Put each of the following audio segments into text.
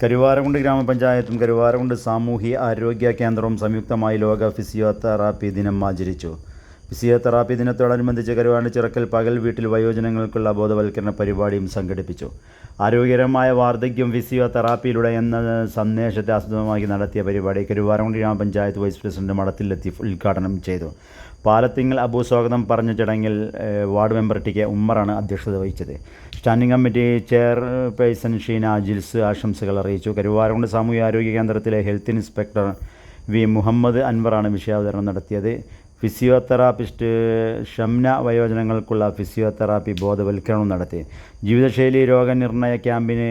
കരുവാരകുണ്ട് ഗ്രാമപഞ്ചായത്തും കരുവാരകുണ്ട് സാമൂഹ്യ ആരോഗ്യ കേന്ദ്രവും സംയുക്തമായി ലോക ഫിസിയോതെറാപ്പി ദിനം ആചരിച്ചു. ഫിസിയോതെറാപ്പി ദിനത്തോടനുബന്ധിച്ച് കരുവാരണ്ട് ചിറക്കൽ പകൽ വീട്ടിൽ വയോജനങ്ങൾക്കുള്ള ബോധവൽക്കരണ പരിപാടിയും സംഘടിപ്പിച്ചു. ആരോഗ്യകരമായ വാർദ്ധക്യം ഫിസിയോതെറാപ്പിയിലൂടെ എന്ന സന്ദേശത്തെ ആസ്പദമാക്കി നടത്തിയ പരിപാടി കരുവാരകുണ്ട് ഗ്രാമപഞ്ചായത്ത് വൈസ് പ്രസിഡന്റ് മഠത്തിലെത്തി ഉദ്ഘാടനം ചെയ്തു. പാലത്തിങ്ങൽ അബു സ്വാഗതം പറഞ്ഞ ചടങ്ങിൽ വാർഡ് മെമ്പർ ടി കെ ഉമ്മറാണ് അധ്യക്ഷത വഹിച്ചത്. Standing committee chairperson Sheena Jils ആശംസകൾ അറിയിച്ചു. കരുവാരകുണ്ട് സാമൂഹ്യ ആരോഗ്യ കേന്ദ്രത്തിലെ ഹെൽത്ത് ഇൻസ്പെക്ടർ വി മുഹമ്മദ് അൻവറാണ് വിഷയാവതരണം നടത്തിയത്. ഫിസിയോതെറാപ്പിസ്റ്റ് ഷംന വയോജനങ്ങൾക്കുള്ള ഫിസിയോതെറാപ്പി ബോധവൽക്കരണം നടത്തി. ജീവിതശൈലി രോഗനിർണയ ക്യാമ്പിന്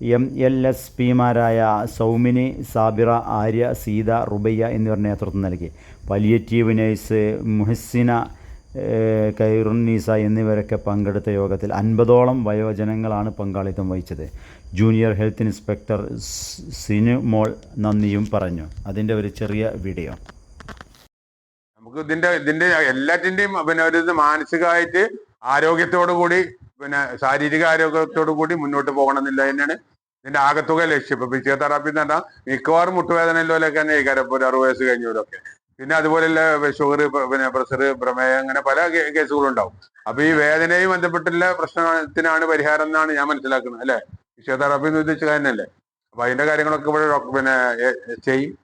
എം എൽ എസ് പിമാരായ സൗമിനി സാബിറ ആര്യ സീത റുബയ്യ എന്നിവർ നേതൃത്വം നൽകി. പലിയേറ്റീവ് നഴ്സ് മുഹസിന കൈറുന്നീസ എന്നിവരൊക്കെ പങ്കെടുത്ത യോഗത്തിൽ അൻപതോളം വയോജനങ്ങളാണ് പങ്കാളിത്തം വഹിച്ചത്. ജൂനിയർ ഹെൽത്ത് ഇൻസ്പെക്ടർ സിനുമോൾ നന്ദിയും പറഞ്ഞു. അതിന്റെ ഒരു ചെറിയ വീഡിയോ. നമുക്ക് ഇതിന്റെ ഇതിന്റെ എല്ലാറ്റിന്റെയും പിന്നെ ഒരു മാനസികമായിട്ട് ആരോഗ്യത്തോടു കൂടി പിന്നെ ശാരീരിക ആരോഗ്യത്തോടു കൂടി മുന്നോട്ട് പോകണമെന്നില്ല തന്നെയാണ് ഇതിന്റെ ആകത്തുക ലക്ഷ്യം. ഇപ്പൊ ഫിസിയോതെറാപ്പി എന്ന് പറഞ്ഞാൽ മിക്കവാറും മുട്ടുവേദനയിലൊക്കെ തന്നെ ഇപ്പൊ ഒരു അറുപത് വയസ്സ് കഴിഞ്ഞവരൊക്കെ. പിന്നെ അതുപോലെയുള്ള ഷുഗർ പിന്നെ പ്രഷർ പ്രമേയം അങ്ങനെ പല കേ- കേസുകളും ഉണ്ടാവും. അപ്പൊ ഈ വേദനയും ബന്ധപ്പെട്ടുള്ള പ്രശ്നത്തിനാണ് പരിഹാരം എന്നാണ് ഞാൻ മനസ്സിലാക്കുന്നത് അല്ലെ? ഫിസിയോതെറാപ്പി എന്ന് ഉദ്ദേശിച്ച കാര്യമല്ലേ അപ്പൊ അതിന്റെ കാര്യങ്ങളൊക്കെ ഇവിടെ പിന്നെ ചെയ്യും.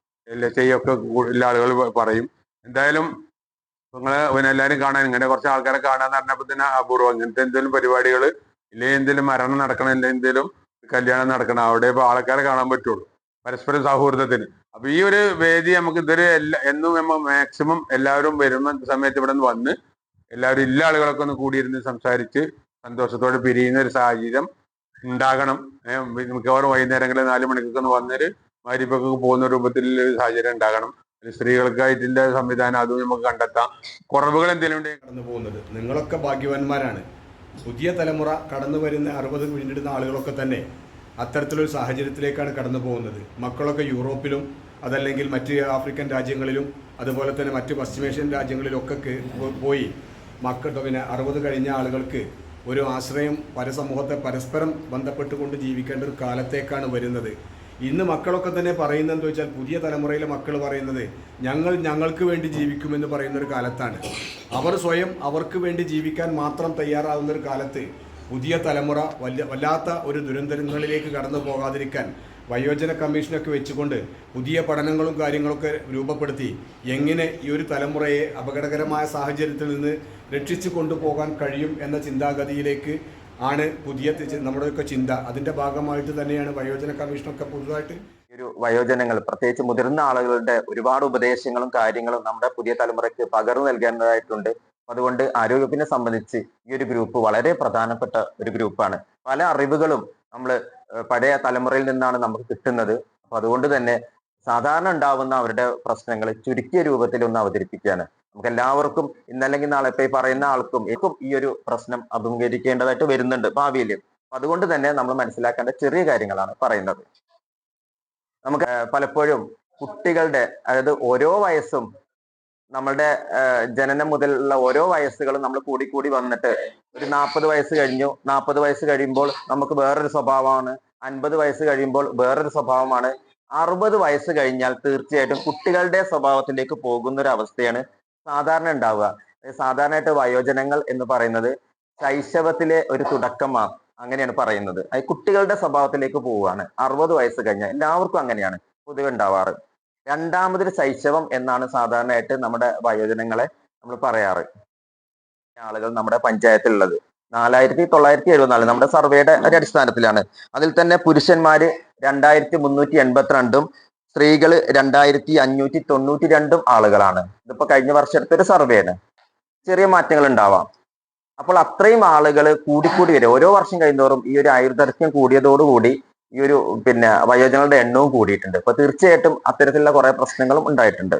ചെയ്യൊക്കെ ഉള്ള ആളുകൾ പറയും. എന്തായാലും നിങ്ങൾ പിന്നെ എല്ലാരും കാണാൻ ഇങ്ങനെ കുറച്ച് ആൾക്കാരെ കാണാന്ന് പറഞ്ഞപ്പോ തന്നെ അപൂർവം ഇങ്ങനത്തെ എന്തെങ്കിലും പരിപാടികൾ ഇല്ലേ എന്തെങ്കിലും മരണം നടക്കണം ഇല്ല എന്തെങ്കിലും കല്യാണം നടക്കണം അവിടെ ഇപ്പൊ ആൾക്കാരെ കാണാൻ പറ്റുള്ളൂ. പരസ്പര സൗഹൃദത്തിന്. അപ്പൊ ഈ ഒരു വേദി നമുക്ക് ഇതൊരു എല്ലാ എന്നും നമ്മ മാക്സിമം എല്ലാവരും വരുന്ന സമയത്ത് ഇവിടെ നിന്ന് വന്ന് എല്ലാവരും ഇല്ല ആളുകളൊക്കെ ഒന്ന് കൂടിയിരുന്ന് സംസാരിച്ച് സന്തോഷത്തോടെ പിരിയുന്ന ഒരു സാഹചര്യം ഉണ്ടാകണം. മിക്കവാറും വൈകുന്നേരങ്ങളിൽ നാല് മണിക്കൊക്കെ ഒന്ന് വന്നൊരു മാരിപ്പൊക്കെ പോകുന്ന രൂപത്തിൽ സാഹചര്യം ഉണ്ടാകണം. ഒരു സ്ത്രീകൾക്കായിട്ടിന്റെ സംവിധാനം അതും നമുക്ക് കണ്ടെത്താം. കുറവുകൾ എന്തെങ്കിലും കടന്നു പോകുന്നത്. നിങ്ങളൊക്കെ ഭാഗ്യവാന്മാരാണ്. പുതിയ തലമുറ കടന്നു വരുന്ന അറുപത് പിന്നിടുന്ന ആളുകളൊക്കെ തന്നെ അത്തരത്തിലൊരു സാഹചര്യത്തിലേക്കാണ് കടന്നു പോകുന്നത്. മക്കളൊക്കെ യൂറോപ്പിലും അതല്ലെങ്കിൽ മറ്റ് ആഫ്രിക്കൻ രാജ്യങ്ങളിലും അതുപോലെ തന്നെ മറ്റ് പശ്ചിമേഷ്യൻ രാജ്യങ്ങളിലൊക്കെ പോയി മക്കൾ പിന്നെ അറുപത് കഴിഞ്ഞ ആളുകൾക്ക് ഒരു ആശ്രയം പരസമൂഹത്തെ പരസ്പരം ബന്ധപ്പെട്ടുകൊണ്ട് ജീവിക്കേണ്ട ഒരു കാലത്തേക്കാണ് വരുന്നത്. ഇന്ന് മക്കളൊക്കെ തന്നെ പറയുന്നത് എന്താ വെച്ചാൽ പുതിയ തലമുറയിലെ മക്കൾ പറയുന്നത് ഞങ്ങൾ ഞങ്ങൾക്ക് വേണ്ടി ജീവിക്കുമെന്ന് പറയുന്ന ഒരു കാലത്താണ്. അവർ സ്വയം അവർക്ക് വേണ്ടി ജീവിക്കാൻ മാത്രം തയ്യാറാവുന്ന ഒരു കാലത്ത് പുതിയ തലമുറ വല്ല വല്ലാത്ത ഒരു ദുരന്തങ്ങളിലേക്ക് കടന്നു പോകാതിരിക്കാൻ വയോജന കമ്മീഷനൊക്കെ വെച്ചുകൊണ്ട് പുതിയ പഠനങ്ങളും കാര്യങ്ങളൊക്കെ രൂപപ്പെടുത്തി എങ്ങനെ ഈ ഒരു തലമുറയെ അപകടകരമായ സാഹചര്യത്തിൽ നിന്ന് രക്ഷിച്ചു കൊണ്ടുപോകാൻ കഴിയും എന്ന ചിന്താഗതിയിലേക്ക് ആണ് പുതിയ നമ്മുടെ നമ്മുടെയൊക്കെ ചിന്ത. അതിന്റെ ഭാഗമായിട്ട് തന്നെയാണ് വയോജന കമ്മീഷനൊക്കെ പുതുതായിട്ട് ഒരു വയോജനങ്ങൾ പ്രത്യേകിച്ച് മുതിർന്ന ആളുകളുടെ ഒരുപാട് ഉപദേശങ്ങളും കാര്യങ്ങളും നമ്മുടെ പുതിയ തലമുറയ്ക്ക് പകർന്നു നൽകേണ്ടതായിട്ടുണ്ട്. അതുകൊണ്ട് ആരോഗ്യത്തിനെ സംബന്ധിച്ച് ഈ ഒരു ഗ്രൂപ്പ് വളരെ പ്രധാനപ്പെട്ട ഒരു ഗ്രൂപ്പാണ്. പല അറിവുകളും നമ്മൾ പഴയ തലമുറയിൽ നിന്നാണ് നമുക്ക് കിട്ടുന്നത്. അപ്പൊ അതുകൊണ്ട് തന്നെ സാധാരണ ഉണ്ടാവുന്ന അവരുടെ പ്രശ്നങ്ങൾ ചുരുക്കിയ രൂപത്തിൽ ഒന്ന് അവതരിപ്പിക്കുകയാണ്. നമുക്ക് എല്ലാവർക്കും ഇന്നല്ലെങ്കിൽ നാളെ ഇപ്പൊ ഈ പറയുന്ന ആൾക്കും ഈ ഒരു പ്രശ്നം അഭിമുഖീകരിക്കേണ്ടതായിട്ട് വരുന്നുണ്ട് ഭാവിയിൽ. അതുകൊണ്ട് തന്നെ നമ്മൾ മനസ്സിലാക്കേണ്ട ചെറിയ കാര്യങ്ങളാണ് പറയുന്നത്. നമുക്ക് പലപ്പോഴും കുട്ടികളുടെ അതായത് ഓരോ വയസ്സും നമ്മളുടെ ജനനം മുതലുള്ള ഓരോ വയസ്സുകളും നമ്മൾ കൂടി കൂടി വന്നിട്ട് ഒരു നാൽപ്പത് വയസ്സ് കഴിഞ്ഞു. നാൽപ്പത് വയസ്സ് കഴിയുമ്പോൾ നമുക്ക് വേറൊരു സ്വഭാവമാണ്. അൻപത് വയസ്സ് കഴിയുമ്പോൾ വേറൊരു സ്വഭാവമാണ്. അറുപത് വയസ്സ് കഴിഞ്ഞാൽ തീർച്ചയായിട്ടും കുട്ടികളുടെ സ്വഭാവത്തിലേക്ക് പോകുന്ന ഒരു അവസ്ഥയാണ് സാധാരണ ഉണ്ടാവുക. സാധാരണയായിട്ട് വയോജനങ്ങൾ എന്ന് പറയുന്നത് ശൈശവത്തിലെ ഒരു തുടക്കമാണ് അങ്ങനെയാണ് പറയുന്നത്. അത് കുട്ടികളുടെ സ്വഭാവത്തിലേക്ക് പോവുകയാണ്. അറുപത് വയസ്സ് കഴിഞ്ഞാൽ എല്ലാവർക്കും അങ്ങനെയാണ് പൊതുവെ ഉണ്ടാവാറ്. രണ്ടാമതൊരു ശൈശവം എന്നാണ് സാധാരണയായിട്ട് നമ്മുടെ വയോജനങ്ങളെ നമ്മൾ പറയാറ്. ആളുകൾ നമ്മുടെ പഞ്ചായത്തിലുള്ളത്. നാലായിരത്തി തൊള്ളായിരത്തി എഴുപത്തിനാല് നമ്മുടെ സർവേയുടെ ഒരു അടിസ്ഥാനത്തിലാണ്. അതിൽ തന്നെ പുരുഷന്മാര് രണ്ടായിരത്തി മുന്നൂറ്റി എൺപത്തിരണ്ടും സ്ത്രീകൾ രണ്ടായിരത്തി അഞ്ഞൂറ്റി തൊണ്ണൂറ്റി രണ്ടും ആളുകളാണ്. ഇതിപ്പോ കഴിഞ്ഞ വർഷത്തെ ഒരു സർവേയാണ് ചെറിയ മാറ്റങ്ങൾ ഉണ്ടാവാം. അപ്പോൾ അത്രയും ആളുകൾ കൂടിക്കൂടി വരും. ഓരോ വർഷം കഴിയുന്നതോറും ഈ ഒരു ആയുർദൈർഘ്യം കൂടിയതോടുകൂടി ഈ ഒരു പിന്നെ വയോജനങ്ങളുടെ എണ്ണവും കൂടിയിട്ടുണ്ട്. അപ്പൊ തീർച്ചയായിട്ടും അത്തരത്തിലുള്ള കുറെ പ്രശ്നങ്ങളും ഉണ്ടായിട്ടുണ്ട്.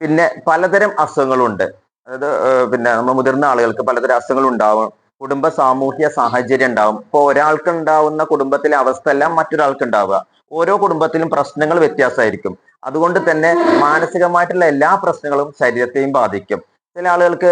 പിന്നെ പലതരം അസുഖങ്ങളുണ്ട്. അതായത് പിന്നെ നമ്മൾ മുതിർന്ന ആളുകൾക്ക് പലതരം അസുഖങ്ങൾ ഉണ്ടാവും. കുടുംബ സാമൂഹ്യ സാഹചര്യം ഉണ്ടാവും. ഇപ്പൊ ഒരാൾക്ക് ഉണ്ടാവുന്ന കുടുംബത്തിലെ അവസ്ഥ എല്ലാം മറ്റൊരാൾക്ക് ഉണ്ടാവുക ഓരോ കുടുംബത്തിലും പ്രശ്നങ്ങൾ വ്യത്യാസമായിരിക്കും. അതുകൊണ്ട് തന്നെ മാനസികമായിട്ടുള്ള എല്ലാ പ്രശ്നങ്ങളും ശരീരത്തെയും ബാധിക്കും. ചില ആളുകൾക്ക്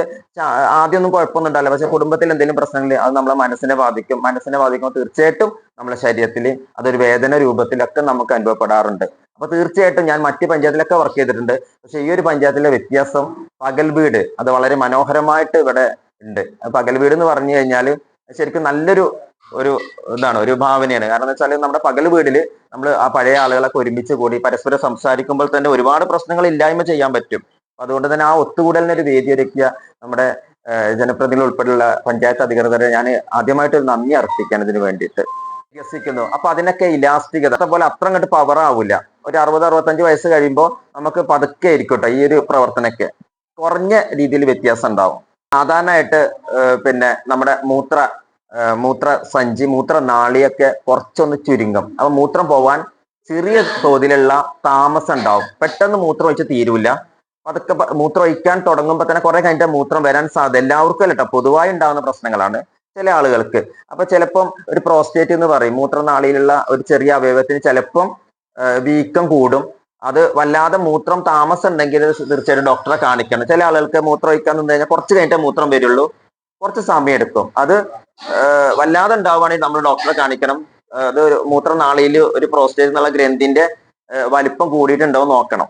ആദ്യമൊന്നും കുഴപ്പമൊന്നും ഉണ്ടാവില്ല പക്ഷെ കുടുംബത്തിൽ എന്തെങ്കിലും പ്രശ്നങ്ങൾ അത് നമ്മളെ മനസ്സിനെ ബാധിക്കും. മനസ്സിനെ ബാധിക്കുമ്പോൾ തീർച്ചയായിട്ടും നമ്മളെ ശരീരത്തിൽ അതൊരു വേദന രൂപത്തിലൊക്കെ നമുക്ക് അനുഭവപ്പെടാറുണ്ട്. അപ്പൊ തീർച്ചയായിട്ടും ഞാൻ മറ്റ് പഞ്ചായത്തിലൊക്കെ വർക്ക് ചെയ്തിട്ടുണ്ട്. പക്ഷെ ഈ ഒരു പഞ്ചായത്തിലെ വ്യത്യാസം പകൽ വീട് അത് വളരെ മനോഹരമായിട്ട് ഇവിടെ ഉണ്ട്. പകൽ വീട് എന്ന് പറഞ്ഞു കഴിഞ്ഞാൽ ശരിക്കും നല്ലൊരു ഒരു ഇതാണ് ഒരു ഭാവനയാണ്. കാരണം വെച്ചാൽ നമ്മുടെ പകൽ വീടിൽ നമ്മൾ ആ പഴയ ആളുകളൊക്കെ ഒരുമിച്ച് കൂടി പരസ്പരം സംസാരിക്കുമ്പോൾ തന്നെ ഒരുപാട് പ്രശ്നങ്ങൾ ഇല്ലായ്മ ചെയ്യാൻ പറ്റും. അതുകൊണ്ട് തന്നെ ആ ഒത്തുകൂടലിന് ഒരു വേദി ഒരുക്കിയ നമ്മുടെ ജനപ്രതിനിധികൾ ഉൾപ്പെടെയുള്ള പഞ്ചായത്ത് അധികൃതരെ ഞാൻ ആദ്യമായിട്ട് നന്ദി അർപ്പിക്കാൻ ഇതിന് വേണ്ടിയിട്ട്. വികസിക്കുന്നു അപ്പൊ അതിനൊക്കെ ഇലാസ്റ്റികത അതുപോലെ അത്ര അങ്ങോട്ട് പവർ ആവില്ല ഒരു അറുപത് അറുപത്തഞ്ച് വയസ്സ് കഴിയുമ്പോൾ നമുക്ക് പതുക്കെ ആയിരിക്കട്ടെ ഈ ഒരു പ്രവർത്തനമൊക്കെ കുറഞ്ഞ രീതിയിൽ വ്യത്യാസം ഉണ്ടാവും. സാധാരണയായിട്ട് പിന്നെ നമ്മുടെ മൂത്ര മൂത്ര സഞ്ചി മൂത്ര നാളിയൊക്കെ കുറച്ചൊന്ന് ചുരുങ്ങും. അപ്പൊ മൂത്രം പോവാൻ ചെറിയ തോതിലുള്ള താമസം ഉണ്ടാവും. പെട്ടെന്ന് മൂത്രം ഒഴിച്ച് തീരൂല. അതൊക്കെ മൂത്രം ഒഴിക്കാൻ തുടങ്ങുമ്പോൾ തന്നെ കുറെ കഴിഞ്ഞിട്ട് മൂത്രം വരാൻ സാധ്യത എല്ലാവർക്കും അല്ല കേട്ടോ പൊതുവായി ഉണ്ടാകുന്ന പ്രശ്നങ്ങളാണ് ചില ആളുകൾക്ക്. അപ്പൊ ചിലപ്പം ഒരു പ്രോസ്റ്റേറ്റ് എന്ന് പറയും. മൂത്രനാളിയിലുള്ള ഒരു ചെറിയ അവയവത്തിന് ചിലപ്പം വീക്കം കൂടും. അത് വല്ലാതെ മൂത്രം താമസം ഉണ്ടെങ്കിൽ തീർച്ചയായിട്ടും ഡോക്ടറെ കാണിക്കണം. ചില ആളുകൾക്ക് മൂത്രം ഒഴിക്കാൻ നിന്ന് കഴിഞ്ഞാൽ കുറച്ച് കഴിഞ്ഞിട്ടേ മൂത്രം വരുള്ളൂ. കുറച്ച് സമയം എടുക്കും. അത് വല്ലാതെ ഉണ്ടാവുകയാണെങ്കിൽ നമ്മൾ ഡോക്ടറെ കാണിക്കണം. അത് മൂത്രനാളിയിൽ ഒരു പ്രോസ്റ്റേറ്റ് എന്നുള്ള ഗ്രന്ഥിന്റെ വലിപ്പം കൂടിയിട്ടുണ്ടോ നോക്കണം.